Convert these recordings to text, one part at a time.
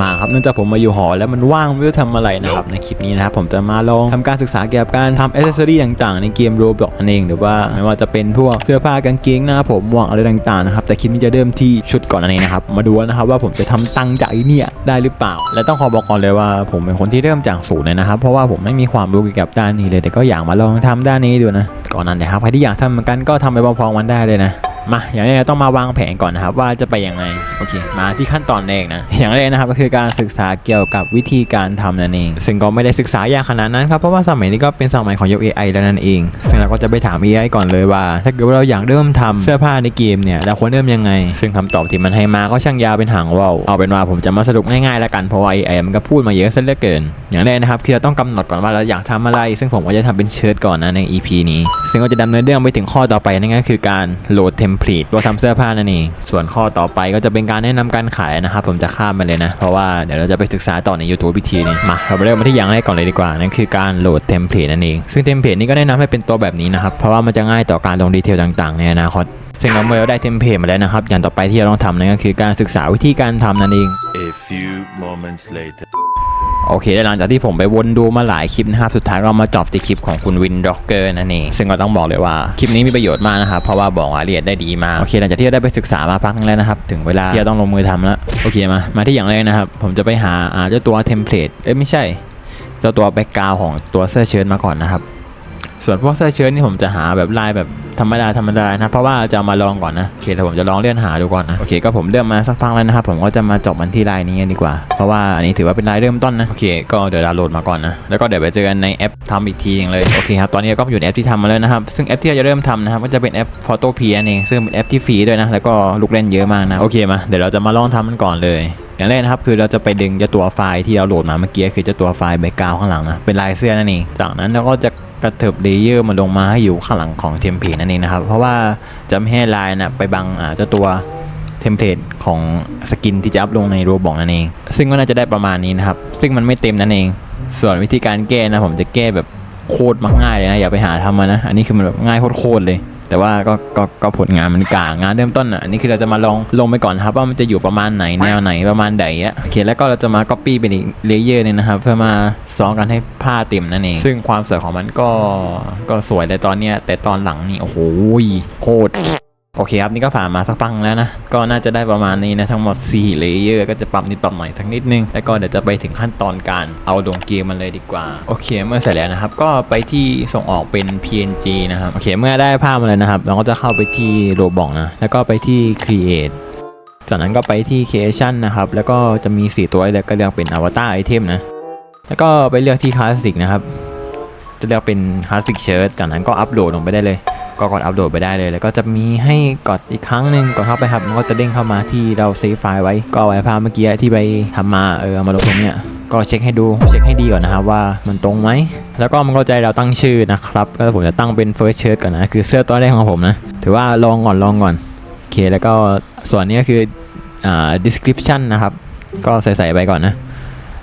มาครับเนื่องจากผมมาอยู่หอแล้วมันว่างไม่รู้ทำอะไรนะครับในคลิปนี้นะครับผมจะมาลองทำการศึกษาเกี่ยวกับการทำอ c เซอรี่ต่างๆ ในเกมโรบล็อกนั่นเองหรือว่าไม่ว่าจะเป็นพวกเสื้อผ้ากางเกงหน้าผมหมวกอะไรต่างๆนะครับแต่คลิปนี้จะเริ่มที่ชุดก่อนนั่นเองนะครับมาดูนะครับว่าผมจะทำตังจากไอเนี่ยได้หรือเปล่า และต้องขอบอกก่อนเลยว่าผมเป็นคนที่เริ่มจากศูนย์เลยนะครับเพราะว่าผมไม่มีความรู้เกี่ยวกับด้านนี้เลยแต่ก็อยากมาลองทำด้านนี้ดูนะก่อนนั้นนะครับใครที่อยากทำเหมือนกันก็ทำไปพร้อมๆกันได้เลยนะ มาอย่างแรกต้องมาวางแผนก่อนนะครับว่าจะไปยังไงโอเค มาที่ขั้นตอนแรกนะ อย่างแรกนะครับก็คือการศึกษาเกี่ยวกับวิธีการทำนั่นเอง ซึ่งก็ไม่ได้ศึกษายากขนาดนั้นครับเพราะว่าสมัยนี้ก็เป็นสมัยของยุค AI แล้วนั่นเอง ซึ่งเราก็จะไปถาม AI ก่อนเลยว่า ถ้าเกิดว่าเราอยากเริ่มทำเสื้อผ้าในเกมเนี่ยเราควรเริ่มยังไง ซึ่งคำตอบที่มันให้มาก็ช่างยาวเป็นหางว่าวเอาเป็นว่าผมจะมาสรุปง่ายๆแล้วกันเพราะว่า AI มันก็พูดมาเยอะซะเหลือเกิน อย่างแรกนะครับคือเราต้องกำหนดก่อนว่าเราอยากทำอะไร ซึ่งผมก็จะทำเป็นเชิ้ตก่อนนะใน EP นี้ ซึ่งก็จะดำเนินเรื่องไปถึงข้อต่อไปนั่นก็คือการโหลดเทมเพลตตัวทำเสื้อผ้านั่นเองส่วนข้อต่อไปก็จะเป็นการแนะนำการขายนะครับ ผมจะข้ามไปเลยนะ เพราะว่าเดี๋ยวเราจะไปศึกษาต่อใน YouTube วิธีนึงมาเราไปเริ่มมาที่อย่างแรกก่อนเลยดีกว่านั่นคือการโหลดเทมเพลตนั่นเองซึ่งเทมเพลตนี้ก็แนะนำให้เป็นตัวแบบนี้นะครับเพราะว่ามันจะง่ายต่อการลงดีเทลต่างๆในอนาคตซึ่งเราเมื่อเราได้เทมเพลตมาแล้วนะครับ อย่างต่อไปที่เราต้องทำนั่นก็คือการศึกษาวิธีการทำนั่นเอง A few moments later. โอเคหลังจากที่ผมไปวนดูมาหลายคลิปนะครับ สุดท้ายเรามาจบที่คลิปของคุณวินด็อกเกอร์นั่นเอง ซึ่งก็ต้องบอกเลยว่าคลิปนี้มีประโยชน์มากนะครับ เพราะว่าบอกรายละเอียดได้ดีมาก โอเคหลังจากที่ได้ไปศึกษามาพักนึงแล้วนะครับ ถึงเวลาที่เราต้องลงมือทำแล้ว โอเคมา มาที่อย่างแรกนะครับ ผมจะไปหาอ่าเจ้าตัวเทมเพลต เอ้ยไม่ใช่ เจ้าตัวแบ็กกราวของตัวเสื้อเชิ้ตมาก่อนนะครับ ส่วนพวกเสื้อเชิ้ตนี่ผมจะหาแบบลายแบบธรรมดาธรรมดานะเพราะว่าจะมาลองก่อนนะโอเคแต่ผมจะลองเลื่อนหาดูก่อนนะโอเคก็ผมเลื่อนมาสักพักแล้วนะครับผมก็จะมาจบมันที่ลายนี้ดีกว่า เพราะว่าอันนี้ถือว่าเป็นลายเริ่มต้นนะโอเคก็เดี๋ยวดาวน์โหลดมาก่อนนะแล้วก็เดี๋ยวไปเจอกันในแอปทำอีกทีหนึงเลยโอเคครับตอนนี้เราก็อยู่ในแอปที่ทำมาแล้วนะครับซึ่งแอปที่เราจะเริ่มทำนะครับก็จะเป็นแอป Photo P นั่นเองซึ่งเป็นแอปที่ฟรีด้วยนะแล้วก็ลูกเล่นเยอะมากนะโอเคมาเดี๋ยวเราจะมาลองทำมันก่อนเลยอย่างแรกนะครับคือเราจะไปดึงเจ้าตัวไฟล์ที่เราโหลดมาเมื่อกี้คือเจ้าตัวไฟล์แบ็กาวข้างหลังนะเป็นลายเสื้อนั่นเองจากนั้นเราก็จะ กระเถิบเลเยอร์มาลงมาให้อยู่ข้างหลังของเทมเพลตนั่นเองนะครับ เพราะว่าจะไม่ให้ลายนะไปบังเจ้าตัวเทมเพลตของสกินที่จะอัพลงในโรบอกนั่นเอง ซึ่งก็น่าจะได้ประมาณนี้นะครับ ซึ่งมันไม่เต็มนั่นเอง ส่วนวิธีการแก้นะผมจะแก้แบบโคตรมักง่ายเลยนะอย่าไปหาทำมานะ อันนี้คือมันแบบง่ายโคตรเลย แต่ว่าก็ก็ก็ผลงานมันกลางงานเริ่มต้นอะอันนี้คือเราจะมาลองลงไปก่อนนะครับว่ามันจะอยู่ประมาณไหนแนวไหนประมาณไหนอะโอเคแล้วก็เราจะมา copy เป็นอีกเลเยอร์นึงนะครับ เพื่อมาซ้อนกันให้ผ้าเต็มนั่นเอง ซึ่งความสวยของมันก็ก็สวยในตอนเนี้ยแต่ตอนหลังนี่โอ้โหโคตร โอเคครับนี่ก็ผ่านมาสักพักแล้วนะ ก็น่าจะได้ประมาณนี้นะทั้งหมด4เลเยอร์ก็จะปรับนิดปรับหน่อยทั้งนิดนึง แล้วก็เดี๋ยวจะไปถึงขั้นตอนการเอาลงเกมมันเลยดีกว่า โอเคเมื่อเสร็จแล้วนะครับ ก็ไปที่ส่งออกเป็น PNG นะครับ โอเคเมื่อได้ภาพมาแล้วนะครับ เราก็จะเข้าไปที่โรบอกนะ แล้วก็ไปที่ Create จากนั้นก็ไปที่ Creation นะครับ แล้วก็จะมี 4 ตัวแล้วก็เลือกเป็น Avatar Item นะ แล้วก็ไปเลือกที่ Classic นะครับ จะเลือกเป็น Classic Shirt จากนั้นก็อัปโหลดลงไปได้เลย ก็กดอัปโหลดไปได้เลย แล้วก็จะมีให้กดอีกครั้งหนึ่งกดเข้าไปครับมันก็จะเด้งเข้ามาที่เราเซฟไฟล์ไว้ ก็ไว้ภาพเมื่อกี้ที่ไปทำมาเออมาลงตรงเนี้ยก็เช็คให้ดูเช็คให้ดีก่อนนะครับว่ามันตรงไหม แล้วก็มันก็จะให้เราตั้งชื่อนะครับ ก็ผมจะตั้งเป็น first shirt ก่อนนะ คือเสื้อตัวแรกของผมนะ ถือว่าลองก่อนลองก่อนโอเคแล้วก็ส่วนนี้ก็คืออ่า description นะครับ ก็ใส่ๆไปก่อนนะ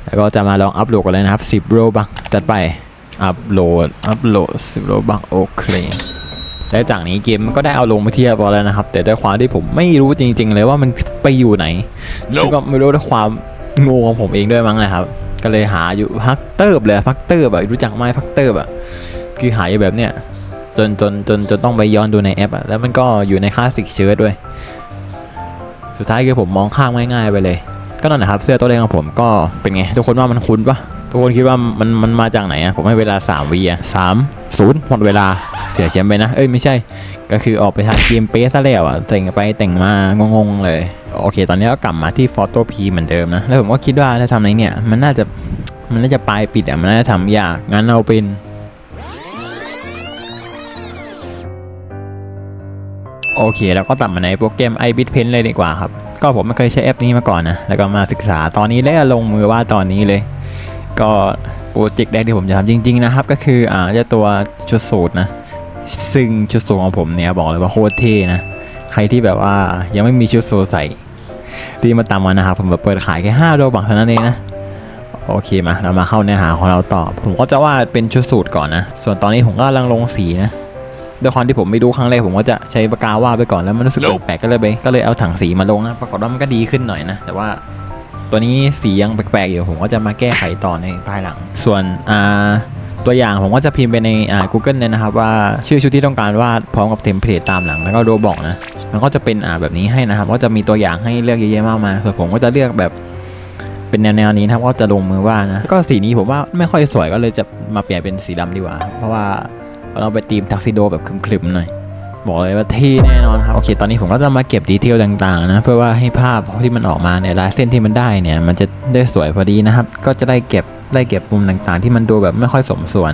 แล้วก็จะมาลองอัปโหลดกันเลยนะครับ 10โรบักจัดไปอัปโหลดอัปโหลด10โรบักโอเค และจากนี้เกมมันก็ได้เอาลงมาเทียบแล้วนะครับ แต่ด้วยความที่ผมไม่รู้จริง ๆ เลยว่ามันไปอยู่ไหนแล้วก็ไม่รู้ด้วยความงงของผมเองด้วยมั้งนะครับ ก็เลยหาอยู่พักเติบเลยพักเติบอะรู้จักไหมพักเติบอะคือหาอยู่แบบเนี้ยจนจนจนจนต้องไปย้อนดูในแอปอะแล้วมันก็อยู่ในคลาสสิกเชิร์ตด้วย สุดท้ายคือผมมองข้ามง่ายๆไปเลย ก็นั่นแหละครับ เสื้อตัวแรกของผมก็เป็นไง ทุกคนว่ามันคุ้นปะ ทุกคนคิดว่ามันมันมาจากไหนอะผมให้เวลา3วิอะสามศูนย์หมดเวลาเสียแชมป์ไปนะ เอ้ยไม่ใช่ ก็คือออกไปทางเกมเปซะแล้วอะแต่งไปแต่งมางงๆเลย โอเค ตอนนี้ก็กลับมาที่ Photo P เหมือนเดิมนะ แล้วผมก็คิดว่าถ้าทำอะไรเนี่ยมันน่าจะมันน่าจะปลายปิดอะมันน่าจะทำยากงั้นเอาเป็นโอเค แล้วก็ตัดมาในโปรแกรม i b i t Pen เลยดีกว่าครับ ก็ผมไม่เคยใช้แอปนี้มาก่อนนะ แล้วก็มาศึกษาตอนนี้แล้ลงมือว่าดตอนนี้เลย ก็โปรเจกต์แรกที่ผมจะทำจริง ๆ นะครับ ก็คืออ่าจะตัวชุดสูตรนะ ซึ่งชุดสูทของผมเนี่ยบอกเลยว่าโคตรเท่นะ ใครที่แบบว่ายังไม่มีชุดสูทใส่รีบมาตามมานะครับ ผมแบบเปิดขายแค่5โลบักเท่านั้นเองนะโอเคมาเรามาเข้าเนื้อหาของเราต่อ ผมก็จะว่าดเป็นชุดสูตรก่อนนะ ส่วนตอนนี้ผมก็กำลังลงสีนะด้วยความที่ผมไม่รู้ครั้งแรกผมก็จะใช้ปากกาวาดไปก่อนแล้วมันรู้สึกแปลกๆก็เลยไปก็เลยเอาถังสีมาลงนะปรากฏว่ามันก็ดีขึ้นหน่อยนะ แต่ว่า ตัวนี้สียังแปลกๆอยู่ผมก็จะมาแก้ไขต่อในภายหลัง ส่วนอ่าตัวอย่างผมก็จะพิมพ์ไปในอ่า Google เนี่ยนะครับ ว่าชื่อชุดที่ต้องการวาดพร้อมกับเทมเพลตตามหลังแล้วก็โดบอกนะมันก็จะเป็นอ่าแบบนี้ให้นะครับ ก็จะมีตัวอย่างให้เลือกเยอะแยะมากมายส่วนผมก็จะเลือกแบบเป็นแนวๆนี้นะครับก็จะลงมือวาดนะก็สีนี้ผมว่าไม่ค่อยสวยก็เลยจะมาเปลี่ยนเป็นสีดำดีกว่า เพราะว่าเราไปตีมทักซิโดแบบคลึมๆหน่อย บอกเลยว่าเท่แน่นอนครับ โอเค ตอนนี้ผมก็จะมาเก็บดีเทลต่างๆ นะ เพื่อว่าให้ภาพที่มันออกมาเนี่ยลายเส้นที่มันได้เนี่ย มันจะได้สวยพอดีนะครับ ก็จะได้เก็บได้เก็บมุมต่างๆ ที่มันดูแบบไม่ค่อยสมส่วน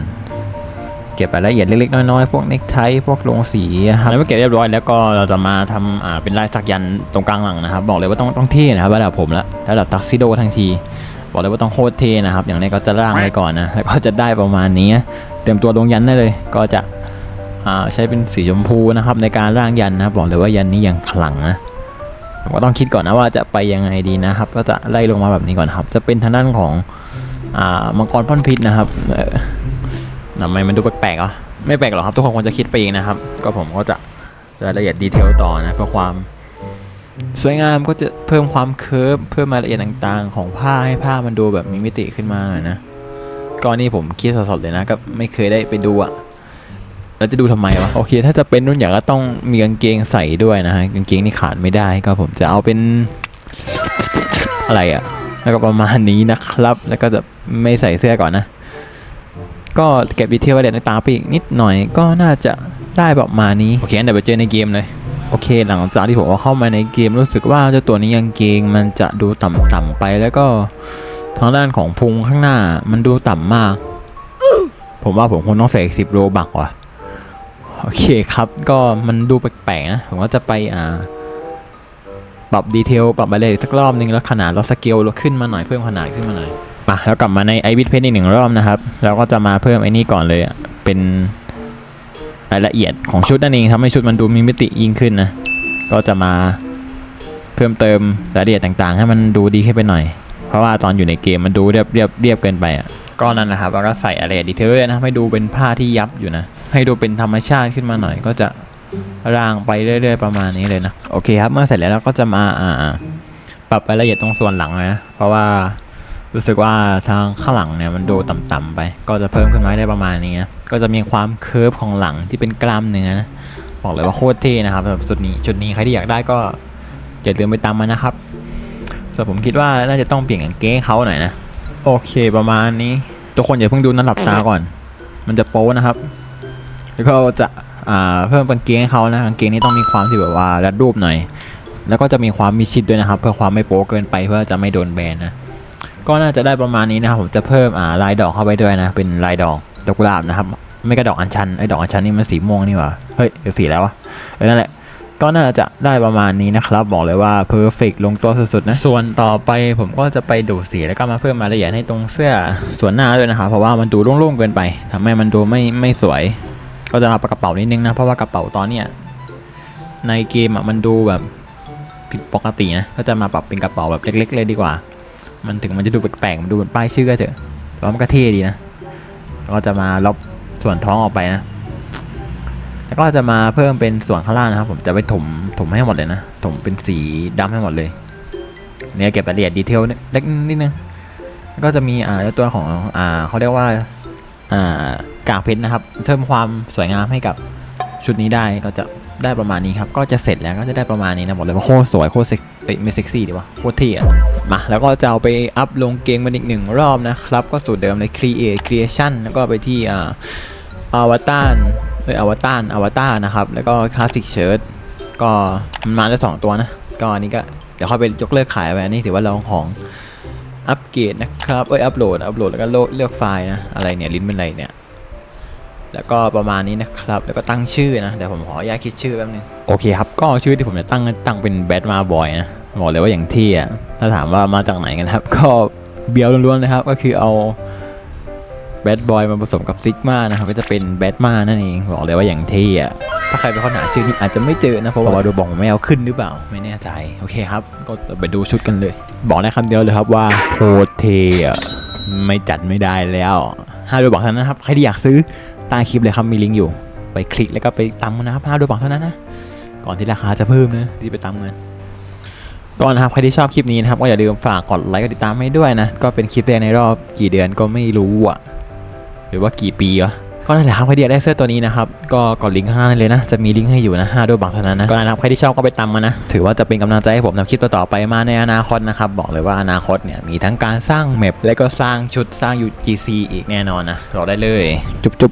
เก็บรายละเอียดเล็กๆน้อยๆพวกเน็กไทพวกลงสีครับแล้วเมื่อเก็บเรียบร้อยแล้วก็เราจะมาทำอ่าเป็นลายสักยันต์ตรงกลางหลังนะครับ บอกเลยว่าต้องต้องเท่นะครับระดับผมละระดับทักซิโดทั้งทีบอกเลยว่าต้องโคตรเท่นะครับ อย่างนี้ก็จะร่างไว้ก่อนนะแล้วก็จะได้ประมาณนี้ เตรียมตัวลงยันได้เลย ก็จะอ่า ใช้เป็นสีชมพูนะครับในการร่างยันนะครับบอกเลยว่ายันนี้ยังขลังนะผมก็ต้องคิดก่อนนะว่าจะไปยังไงดีนะครับ ก็จะไล่ลงมาแบบนี้ก่อนครับ จะเป็นทางด้านของอมังกรพ่นพิษนะครับทำไมมันดูแปลกๆอะไม่แปลกหรอกครับ ทุกคนควรจะคิดไปเองนะครับ ก็ผมก็จะรายละเอียดดีเทลต่อนะเพื่อความสวยงามก็จะเพิ่มความเคิร์ฟเพิ่มรายละเอียดต่างๆ ของผ้าให้ผ้ามันดูแบบมีมิติขึ้นมาหน่อยนะก็นี่ผมคิดสดๆเลยนะก็ไม่เคยได้ไปดูอะ แล้วจะดูทำไมวะโอเค ถ้าจะเป็นรุ่นใหญ่ก็ต้องมีกางเกงใส่ด้วยนะฮะกางเกงนี่ขาดไม่ได้ก็ผมจะเอาเป็นอะไรอะ่ะ แล้วก็ประมาณนี้นะครับ แล้วก็จะไม่ใส่เสื้อก่อนนะ ก็เก็บดีเทลไว้เด็ดในตาไปอีกนิดหน่อยก็น่าจะได้ประมาณนี้โอเคเดี๋ยวไปเจอในเกมเลยโอเค หลังจากที่ผมว่าเข้ามาในเกมรู้สึกว่าเจ้าตัวนี้กางเกงมันจะดูต่ำๆไปแล้วก็ทางด้านของพุงข้างหน้ามันดูต่ำมาก ผมว่าผมคงต้องใส่สิบโลบักว่ะ โอเคครับ ก็มันดูแปลกๆนะ ผมก็จะไปอ่า ปรับดีเทล ปรับรายละเอียสักรอบนึง แล้วขนาดลดสเกลลดขึ้นมาหน่อย เพิ่มขนาดขึ้นมาหน่อย มาแล้วกลับมาในไอวิดเพนอีกหนึ่งรอบนะครับ แล้วก็จะมาเพิ่มไอ้นี่ก่อนเลยเป็นรายละเอียดของชุดนั่นเองทำให้ชุดมันดูมีมิติยิ่งขึ้นนะ ก็จะมาเพิ่มเติมรายละเอียดต่างๆ ให้มันดูดีขึ้นไปหน่อย เพราะว่าตอนอยู่ในเกมมันดูเรียบเรียบเรียบเกินไปอะ ก็นั่นนะครับแล้วก็ใส่รายละเอียดดีเทลนะให้ดูเป็นผ้าที่ยับอยู่นะ ให้ดูเป็นธรรมชาติขึ้นมาหน่อยก็จะร่างไปเรื่อยๆประมาณนี้เลยนะโอเคครับเมื่อเสร็จแล้วเราก็จะมาอ่าปรับรายละเอียดตรงส่วนหลังนะเพราะว่ารู้สึกว่าทางข้างหลังเนี่ยมันดูต่ำๆไป ก็จะเพิ่มขึ้นมาได้ประมาณนี้นะก็จะมีความเคิร์ฟของหลังที่เป็นกล้ามเนื้อนะบอกเลยว่าโคตรเท่นะครับสำหรับชุดนี้ชุดนี้ใครที่อยากได้ก็อย่าลืมไปตามมานะครับแต่ผมคิดว่าน่าจะต้องเปลี่ยนกางเกงเขาหน่อยนะโอเคประมาณนี้ ทุกคนอย่าเพิ่งดูนั้นหลับตาก่อน มันจะโป๊นะครับ แล้วก็จะอ่าเพิ่มกางเกงให้เขานะกางเกงนี้ต้องมีความที่แบบว่ารัดรูปหน่อย แล้วก็จะมีความมีชิดด้วยนะครับ เพื่อความไม่โป๊เกินไปเพื่อจะไม่โดนแบนนะก็น่าจะได้ประมาณนี้นะครับผมจะเพิ่มอ่าลายดอกเข้าไปด้วยนะ เป็นลายดอกดอกกุหลาบนะครับ ไม่กระดอกอัญชันไอ้ดอกอัญชันนี่มันสีม่วงนี่หว่าเฮ้ยเดี๋ยวสีแล้ววะเออนั่นแหละก็น่าจะได้ประมาณนี้นะครับ บอกเลยว่าเพอร์เฟกลงตัวสุดๆนะ ส่วนต่อไปผมก็จะไปดูสีแล้วก็มาเพิ่มรายละเอียดให้ตรงเสื้อส่วนหน้าด้วยนะครับเพราะว่ามันดูโล่งๆเกินไปทำให้มันดูไม่ไม่สวย ก็จะมาประกระเป๋านิดนึงนะ เพราะว่ากระเป๋าตอนเนี้ยในเกมอะมันดูแบบผิดปกตินะก็จะมาปรับเป็นกระเป๋าแบบเล็ก ๆ เลยดีกว่า มันถึงมันจะดูแปลกๆมันดูเหมือนป้ายชื่อก็เถอะแต่ว่ามันก็เท่ดีนะแล้วก็จะมาลบส่วนท้องออกไปนะแล้วก็จะมาเพิ่มเป็นส่วนข้างล่างนะครับ ผมจะไปถมถมให้หมดเลยนะถมเป็นสีดำให้หมดเลย เนี่ยเก็บรายละเอียดดีเทลเล็กนิดนึงก็จะมีอ่าตัวของอ่าเขาเรียกว่าอ่า กากเพชรนะครับเพิ่มความสวยงามให้กับชุดนี้ได้ก็จะได้ประมาณนี้ครับ ก็จะเสร็จแล้วก็จะได้ประมาณนี้นะบอกเลยว่าโคตรสวยโคตรเซ็กเอ้ไม่เซ็กซี่ดีวะโคตรเท่อะมาแล้วก็จะเอาไปอัพลงเกมมันอีกหนึ่งรอบนะครับ ก็สูตรเดิมเลย create creation แล้วก็ไปที่อ่าอวตารเอ้ยอวตารอวตารนะครับ แล้วก็คลาสสิกเชิร์ตก็มันมาได้สองตัวนะ ก็อันนี้ก็เดี๋ยวค่อยไปยกเลิกขายไปอันนี้ถือว่าลองของอัปเกรดนะครับเอ้ยอัปโหลดอัปโหลดแล้วก็เลือกไฟล์นะอะไรเนี่ยลิ้นเป็นอะไรเนี่ย แล้วก็ประมาณนี้นะครับ แล้วก็ตั้งชื่อนะเดี๋ยวผมขออนุญาตคิดชื่อแป๊บนึงโอเคครับ ก็ชื่อที่ผมจะตั้งตั้งเป็นแบทมาบอยนะบอกเลยว่าอย่างที่อะถ้าถามว่ามาจากไหนกันครับ ก็เบียวล้วนๆนะครับ ก็คือเอาแบดบอยมาผสมกับซิกมานะครับก็จะเป็นแบดมานั่นเองบอกเลยว่าอย่างเท่อะถ้าใครไปค้นหาชื่อนี้อาจจะไม่เจอนะเพราะว่าดูบอกไม่เอาขึ้นหรือเปล่าไม่แน่ใจโอเคครับ ก็ไปดูชุดกันเลย บอกได้คำเดียวเลยครับว่าโคตรเทไม่จัดไม่ได้แล้วห้าโดบอกเท่านั้นนะครับใครที่อยากซื้อ ใต้คลิปเลยครับมีลิงก์อยู่ ไปคลิกแล้วก็ไปตามกันนะครับห้าโดบอกเท่านั้นนะ ก่อนที่ราคาจะเพิ่มนะที่ไปตามเงินก็นะครับใครที่ชอบคลิปนี้นะครับก็อย่าลืมฝากกดไลค์กดติดตามให้ด้วยนะก็เป็นคลิปแรกในรอบกี่เดือนก็ไม่รู้อะหรือว่ากี่ปีวะก็นั่นแหละครับใครที่อยากได้เสื้อตัวนี้นะครับก็กดลิงก์ข้างเลยนะจะมีลิงก์ให้อยู่นะ5ด้วยบาทเท่านั้นนะก็นะครับใครที่ชอบก็ไปตามมานะถือว่าจะเป็นกำลังใจให้ผมทำคลิปต่อๆไปมาในอนาคตนะครับบอกเลยว่าอนาคตเนี่ยมีทั้งการสร้างแมปและก็สร้างชุดสร้าง UGC อีกแน่นอนนะรอได้เลย จุ๊บ